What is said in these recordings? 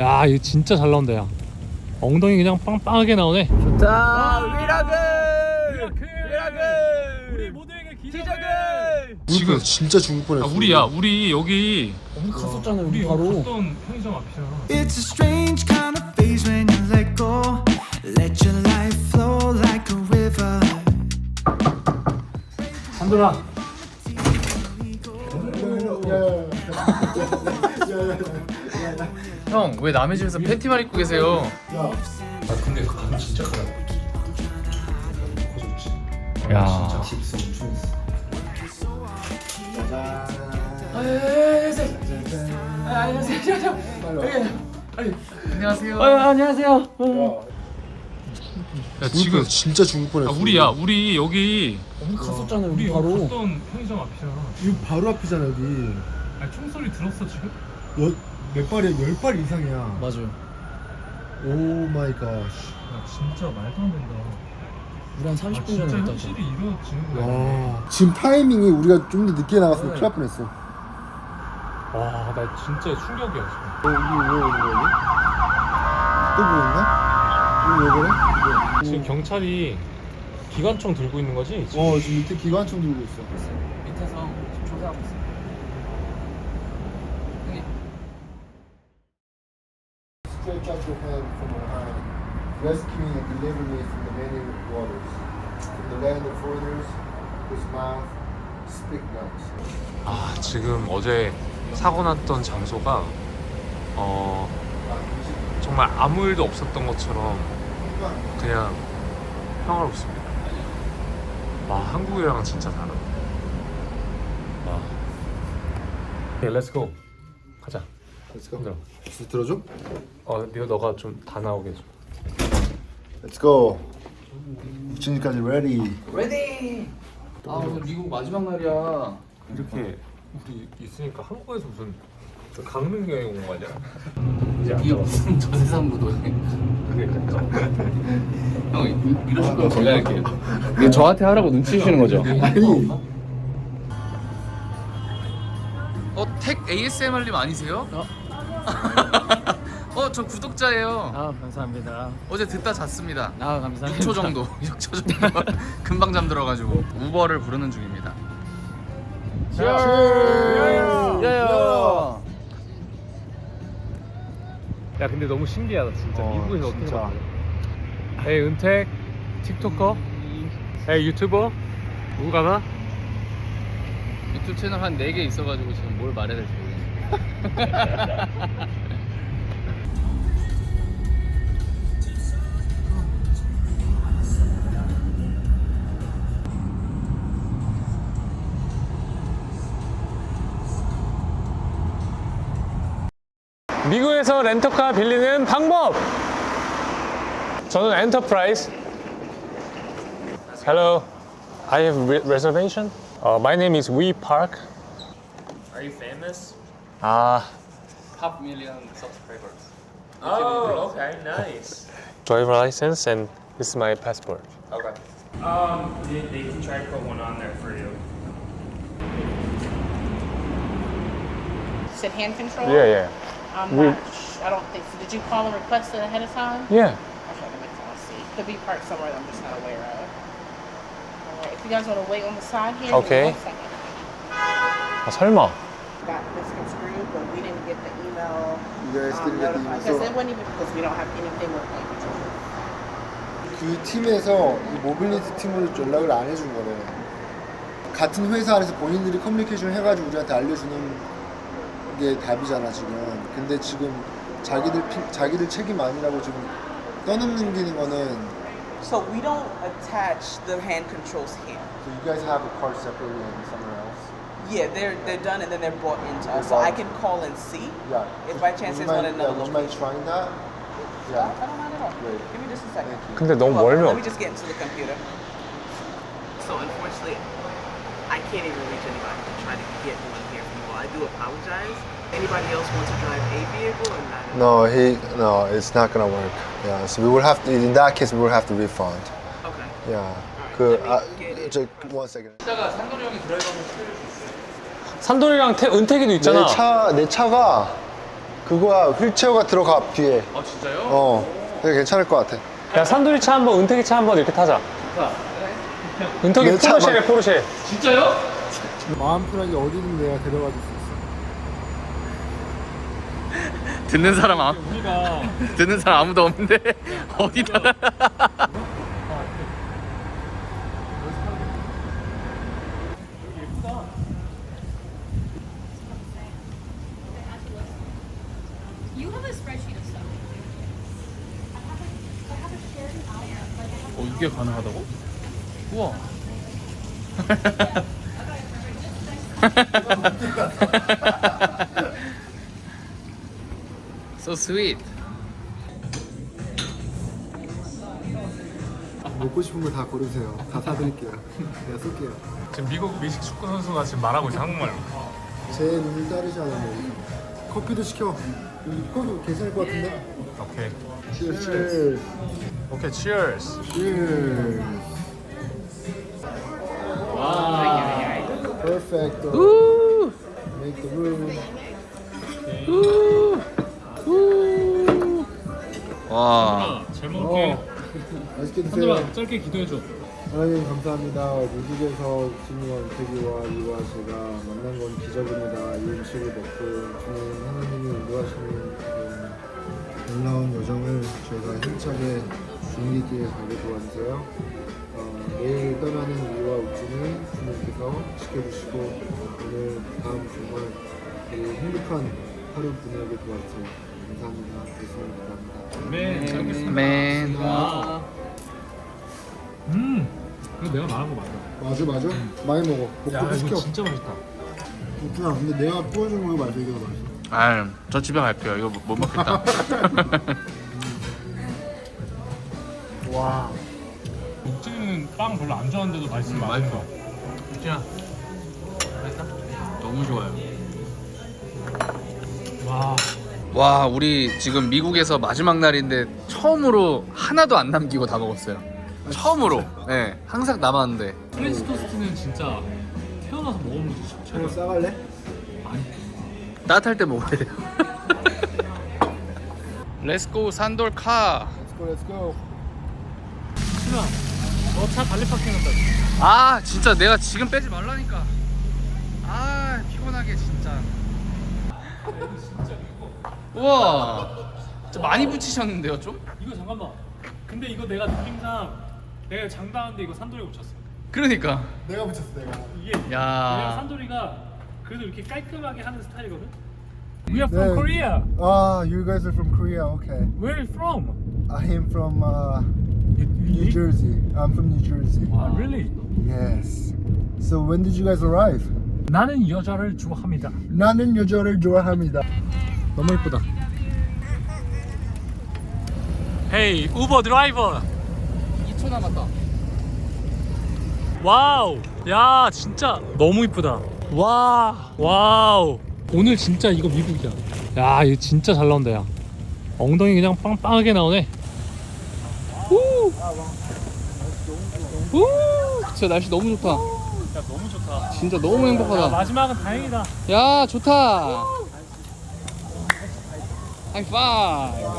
야 이거 진짜 잘 나온다 야. 엉덩이 그냥 빵빵하게 나오네. 자 위라그 우리 모두에게 기적을! 지금 진짜 죽을 뻔했어. 아, 우리야. 우리 여기 우리 갔었잖아요 우리 바로. 갔던 편의점 앞이잖아 It's a strange kind of phase when you let go. Let your life flow like a river. 한돌아 형 왜 남의 집에서 팬티만 입고 계세요? 아 근데 그건 진짜 크다 야. 안녕하세요. 안녕하세요. 야 지금 지금 진짜 죽을 아, 뻔했어. 우리 야 우리 여기 우리 갔었잖아요 우리 바로. 갔던 편의점 앞이잖아. 이거 바로 앞이잖아 여기. 아 총소리 들었어 지금? 여, 몇 발이야? 열발 이상이야. 맞아요 오 마이 갓. 야 진짜 말도 안 된다 우리 한 아 30분 진짜 전에 왔다고 현실이 이루어지는 거야 와. 지금 타이밍이 우리가 좀 더 늦게 나갔으면 큰일 날 뻔했어. 와 나 진짜 충격이야 어, 이게 왜 오는 거니? 또 보였나? 이거 왜 그래? 지금 지금 경찰이 기관총 들고 있는 거지? 지금? 어 지금 밑에 기관총 들고 있어. 밑에서 지금 조사하고 있어요 형님 Stretch out your hand from behind, delivering me from the many waters, from the land of foreigners, whose mouth speak guns. 아 지금 어제 사고 났던 장소가 어 정말 아무 일도 없었던 것처럼 그냥 평화롭습니다. 와 한국이랑은 진짜 다르다. 와. 오케이, 렛츠 고. 가자. Let's go. 힘들어. 줄 들어줘? 어, 네가 너가 좀 다 나오게 좀. Let's go. 우진이까지 ready. 레디 아 오늘 미국 마지막 날이야 이렇게 우리 있으니까 한국에서 무슨 저 강릉 여행 온 거 아니야? 이제 이게 무슨 저 세상 무도해 형 이- 이러실 거면 제가 할게요 이거 저한테 하라고 눈치 주시는 거죠? 아니. 어, 택 ASMR님 아니세요? 어, 저 구독자예요. 아 감사합니다. 어제 듣다 잤습니다. 아 감사합니다. 6초 정도, 6초 정도. 금방 잠들어가지고 우버를 부르는 중입니다. 야야. 야 근데 너무 신기하다 진짜 어, 미국에서 어떻게 진짜. 에이 은택 틱토커 에이 유튜버 누구 가나? 유튜브 채널 한 4개 있어가지고 지금 뭘 말해야 될지 모르겠네. 미국에서 렌터카 빌리는 방법 저는 엔터프라이즈 Hello I have re- reservation uh, My name is Wee Park Are you famous? 아 Half million subscribers. Oh, okay, nice. driver license and this is my passport Okay. Um, they, they can try to put one on there for you. said hand control? Yeah yeah I'm We- not, sh- I don't think so. Did you call and request it ahead of time? Yeah Okay, let me call and see. Could be parked somewhere that I'm just not aware of. Alright, if you guys want to wait on the side here, give me Okay. one second. 아, 설마 Got misconstrued, but we didn't get the email. You guys um, didn't get the notified. email. Because it So wasn't even because we don't have anything with control. 그 팀에서 이 모빌리티 팀으로 연락을 안 해준 거래. 같은 회사 안에서 본인들이 커뮤니케이션 해가지고 우리한테 알려주는 게 답이잖아 지금. 근데 지금 자기들 피- 자기들 책임 아니라고 지금 떠넘기는 거는. So we don't attach the hand controls here. So you guys have a card separately and somewhere else. Yeah, they're they're done and then they're brought into us. So I can call and see. Yeah. If by chance Would you there's one mind- in another yeah, would you mind location. trying that? I Yeah. don't mind at all. Great. Give me just a second. Thank you. 근데 너무 Well, Let 멀면 me just get into the computer. So unfortunately, I can't even reach anybody to try to get one I do apologize. Anybody else want to drive a vehicle or not? No, he no, it's not gonna work. Yeah, so we will have to. In that case, we will have to refund. Okay. Yeah. 그 아. 저 one second. 이따가 산돌이 형이 한번 시켜줄 수 있어요? 산돌이랑 태, 은택이도 있잖아 내 차, 내 차가 그거야 휠체어가 들어가 앞 뒤에. 아 진짜요? 어, 되게 괜찮을 것 같아. 야 산돌이 차 한번 은택이 차 한번 이렇게 타자 은택이 내차 포르쉐래 막- 포르쉐 진짜요? 마음 편하게 어디든 내가 데려가 줄수 있어. 듣는 사람 아무 우리가 듣는 사람 아무도 없는데 어디다? You have a spreadsheet of stuff. 어 이게 가능하다고? 우와. so sweet. 먹고 싶은 거 다 고르세요. 다 사드릴게요. 내가 쏠게요. 지금 미국 미식 축구 선수가 지금 말하고 있어 한국말로 제 눈을 따르지 않으면 커피도 시켜. 커피 괜찮을 것 같은데? 오케이 Cheers. 오케이 cheers Cheers. Perfect. Make the room. 와. 잘 어, 맛있게 드세요. 짧게 기도해줘 하나님 감사합니다. 미국에서 주님과 은택이와 이와 제가 만난 건 기적입니다. 이 음식을 먹고 주님 하나님이 인도하시는 그 놀라운 여정을 저희가 힘차게 주님께 가게 도와주세요. 어, 내일 떠나는 우리와 우주는 주님께서 지켜주시고 오늘 다음 정말 그 행복한 하루 보내게 도와주세요. 감사합니다. 예수님 감사합니다. 네잘 먹겠습니다 맨. 음 이거 내가 말한 거 맞아 맞아 맞아. 많이 먹어. 야 먹고 이거 시켜. 진짜 맛있다 우tun아 근데 내가 구워준 거 맛있어 이게 더 맛있어. 아, 저 집에 갈게요. 이거 못 먹겠다. 와 육진이는 빵 별로 안 좋아하는데도 맛있으면 맛있어 진짜. 너무 좋아요. 와 와, 우리 지금 미국에서 마지막 날인데 처음으로 하나도 안 남기고 다 먹었어요. 처음으로. 네, 항상 남았는데. 프렌치 토스트는 진짜 태어나서 먹어본 적 진짜 형 싸갈래? 아니 따뜻할 때 먹어야 돼요. 렛츠고 산돌 카. Let's go, let's go. 수야 너차 발리 파킹한다 아, 진짜 내가 지금 빼지 말라니까. 아, 피곤하게 진짜. 우와. 진짜 많이 붙이셨는데요, 좀? 이거 잠깐만 근데 이거 내가 느낌상 내가 장담하는데 이거 산돌이 붙였어 그러니까. 내가 붙였어 내가. 이게 야. 왜냐면 산돌이가 그래도 이렇게 깔끔하게 하는 스타일이거든 We are 네. from Korea Ah, you guys are from Korea. Okay. Where are you from? I am from uh, You, New Jersey. I'm from New Jersey. 아 really? Yes. So when did you guys arrive? 나는 여자를 좋아합니다 나는 여자를 좋아합니다. 너무 이쁘다 헤이 우버 드라이버 2초 남았다. 와우 야 진짜 너무 이쁘다 와 와우 오늘 진짜 이거 미국이야 야 이거 진짜 잘 나온다 야 엉덩이 그냥 빵빵하게 나오네 우! 우! 진짜 날씨 너무 좋다. 야 너무 좋다 진짜 너무 야, 행복하다. 마지막은 다행이다 야, 좋다. 하이파이브.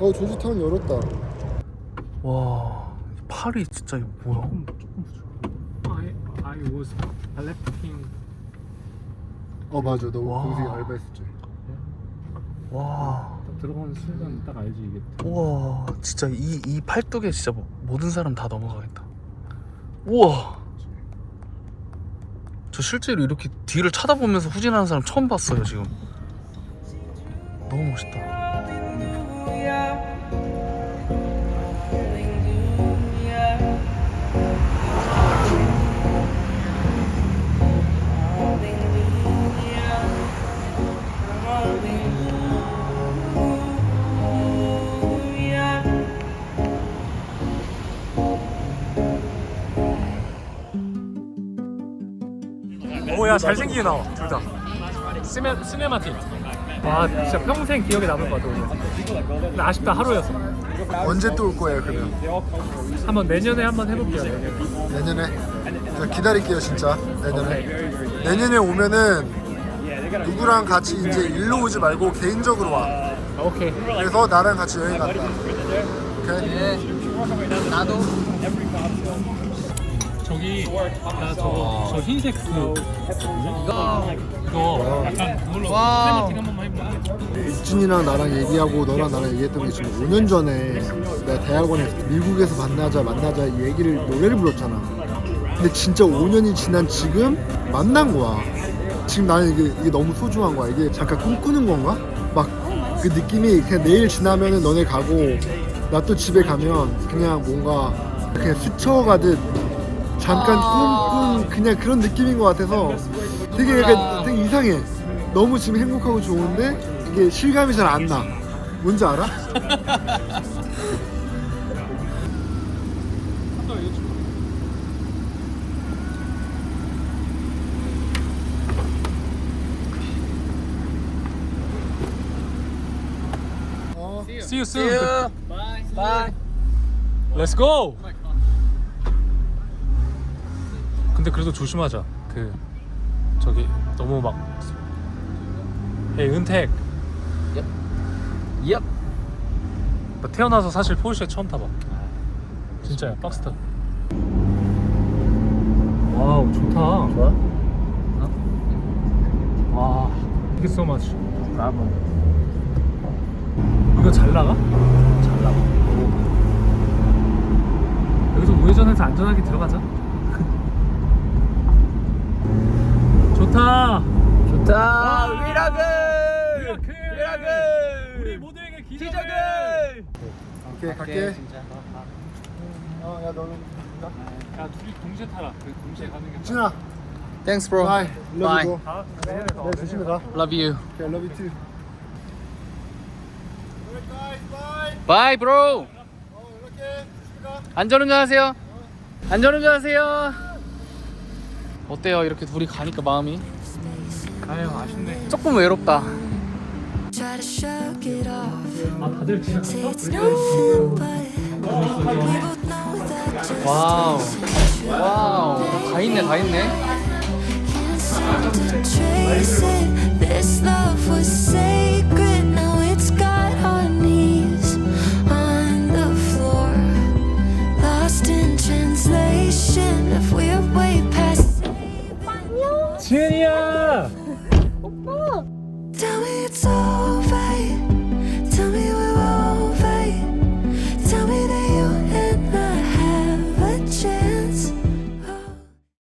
어 조지타운 열었다. 와, 팔이 진짜 이거 뭐야? I, I was lifting 어 맞아. 너 와. 거기서 알바했었지. 와, 딱 들어가는 순간 딱 알지 이게 우와, 진짜 이, 이 팔뚝에 진짜 뭐, 모든 사람 다 넘어가겠다. 우와. 저 실제로 이렇게 뒤를 쳐다보면서 후진하는 사람 처음 봤어요, 지금. 너무 멋있다. 야 잘생기게 나와 둘 다. 시네 시네마틱. 와 진짜 평생 기억에 남을 것 같아 오늘. 근데 아쉽다 하루였어. 언제 또 올 거예요 그러면? 한번 내년에 한번 해볼게요. 내년에. 내년에 저 기다릴게요 진짜 내년에 내년에 오면은 누구랑 같이 이제 일로 오지 말고 개인적으로 와 오케이. 그래서 나랑 같이 여행 간다 오케이? 저기 나 저거 저 흰색 그 이거 이거 약간 그걸로 시네마틱 한 번만 해볼게. 이준이랑 나랑 얘기하고 너랑 나랑 얘기했던 게 지금 5년 전에 내가 대학원에서 미국에서 만나자 만나자 이 얘기를 노래를 불렀잖아. 근데 진짜 5년이 지난 지금 만난 거야. 지금 나는 이게, 이게 너무 소중한 거야. 이게 잠깐 꿈꾸는 건가? 막 그 느낌이 그냥 내일 지나면은 너네 가고 나 또 집에 가면 그냥 뭔가 그냥 스쳐가듯 잠깐 꿈꾼 그냥 그런 느낌인 것 같아서 되게 약간 되게 이상해. 너무 지금 행복하고 좋은데 이게 실감이 잘 안 나. 뭔지 알아? See you soon. Bye. Bye. Let's go. 근데 그래도 조심하자. 그 저기 너무 막. 에이 은택. 얍. 나 태어나서 사실 포르쉐 처음 타봐. 진짜야 박스타. 와우 좋다. 좋아? 와. Thank you so much. 이거 잘 나가? 잘 나가. 여기서 우회전해서 안전하게 들어가자. 좋다. 좋다. 위라그. 미라클. 미라클. 우리 모두에게 기적을. 오케이 갈게. 어, 야 너는 야 둘이 동시에 타라. 그 동시에 가는 게. 준아. Thanks, bro. Bye. 러브 고. 다 내년에 더. 네 조심히 가. Love you. 오케이 러브 투. Bye, bro. 안전운전하세요. 안전운전하세요. 어때요? 이렇게 둘이 가니까 마음이 아유 아쉽네. 조금 외롭다. Try to shake it off. 아 다들 Say 지나갔어? it's nothing but we both know that just 와우. 와우. 다 있네, 다 있네. can't seem to trace it. This love was sacred.